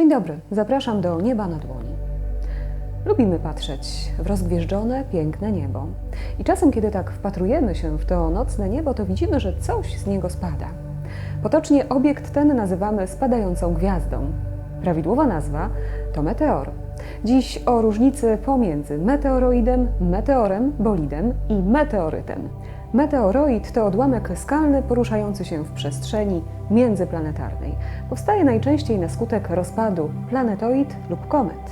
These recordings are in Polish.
Dzień dobry, zapraszam do nieba na dłoni. Lubimy patrzeć w rozgwieżdżone, piękne niebo. I czasem, kiedy tak wpatrujemy się w to nocne niebo, to widzimy, że coś z niego spada. Potocznie obiekt ten nazywamy spadającą gwiazdą. Prawidłowa nazwa to meteor. Dziś o różnicy pomiędzy meteoroidem, meteorem, bolidem i meteorytem. Meteoroid to odłamek skalny poruszający się w przestrzeni międzyplanetarnej. Powstaje najczęściej na skutek rozpadu planetoid lub komet.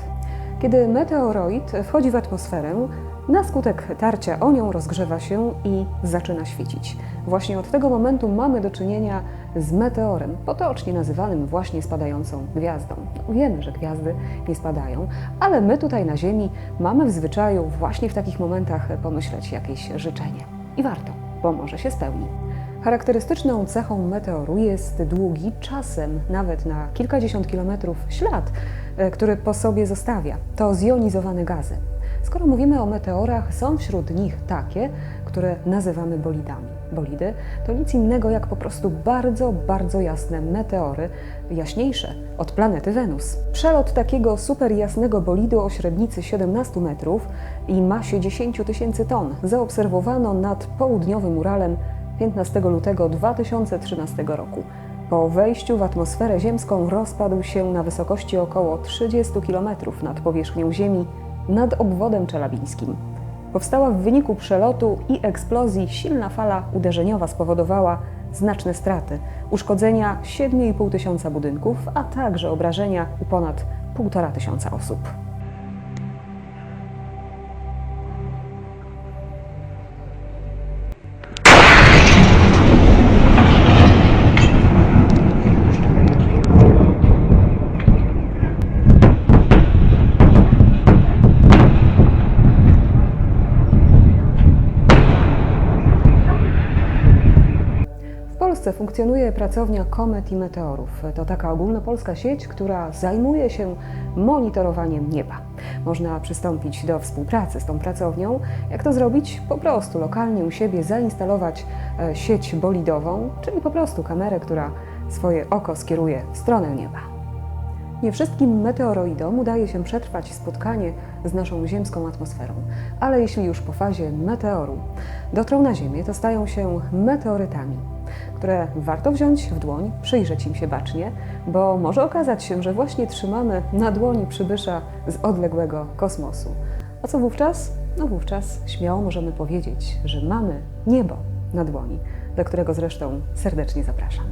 Kiedy meteoroid wchodzi w atmosferę, na skutek tarcia o nią rozgrzewa się i zaczyna świecić. Właśnie od tego momentu mamy do czynienia z meteorem, potocznie nazywanym właśnie spadającą gwiazdą. Wiemy, że gwiazdy nie spadają, ale my tutaj na Ziemi mamy w zwyczaju właśnie w takich momentach pomyśleć jakieś życzenie. I warto, bo może się spełni. Charakterystyczną cechą meteoru jest długi, czasem nawet na kilkadziesiąt kilometrów ślad, e, który po sobie zostawia. To zjonizowane gazy. Skoro mówimy o meteorach, są wśród nich takie, które nazywamy bolidami. Bolidy to nic innego jak po prostu bardzo, bardzo jasne meteory, jaśniejsze od planety Wenus. Przelot takiego super jasnego bolidu o średnicy 17 metrów i masie 10 tysięcy ton zaobserwowano nad południowym Uralem 15 lutego 2013 roku. Po wejściu w atmosferę ziemską rozpadł się na wysokości około 30 km nad powierzchnią Ziemi nad obwodem czelabińskim. Powstała w wyniku przelotu i eksplozji silna fala uderzeniowa spowodowała znaczne straty, uszkodzenia 7,5 tysiąca budynków, a także obrażenia u ponad 1,5 tysiąca osób. Polsce funkcjonuje pracownia komet i meteorów. To taka ogólnopolska sieć, która zajmuje się monitorowaniem nieba. Można przystąpić do współpracy z tą pracownią. Jak to zrobić? Po prostu lokalnie u siebie zainstalować e, sieć bolidową, czyli po prostu kamerę, która swoje oko skieruje w stronę nieba. Nie wszystkim meteoroidom udaje się przetrwać spotkanie z naszą ziemską atmosferą, ale jeśli już po fazie meteoru dotrą na Ziemię, to stają się meteorytami, które warto wziąć w dłoń, przyjrzeć im się bacznie, bo może okazać się, że właśnie trzymamy na dłoni przybysza z odległego kosmosu. A co wówczas? No wówczas śmiało możemy powiedzieć, że mamy niebo na dłoni, do którego zresztą serdecznie zapraszam.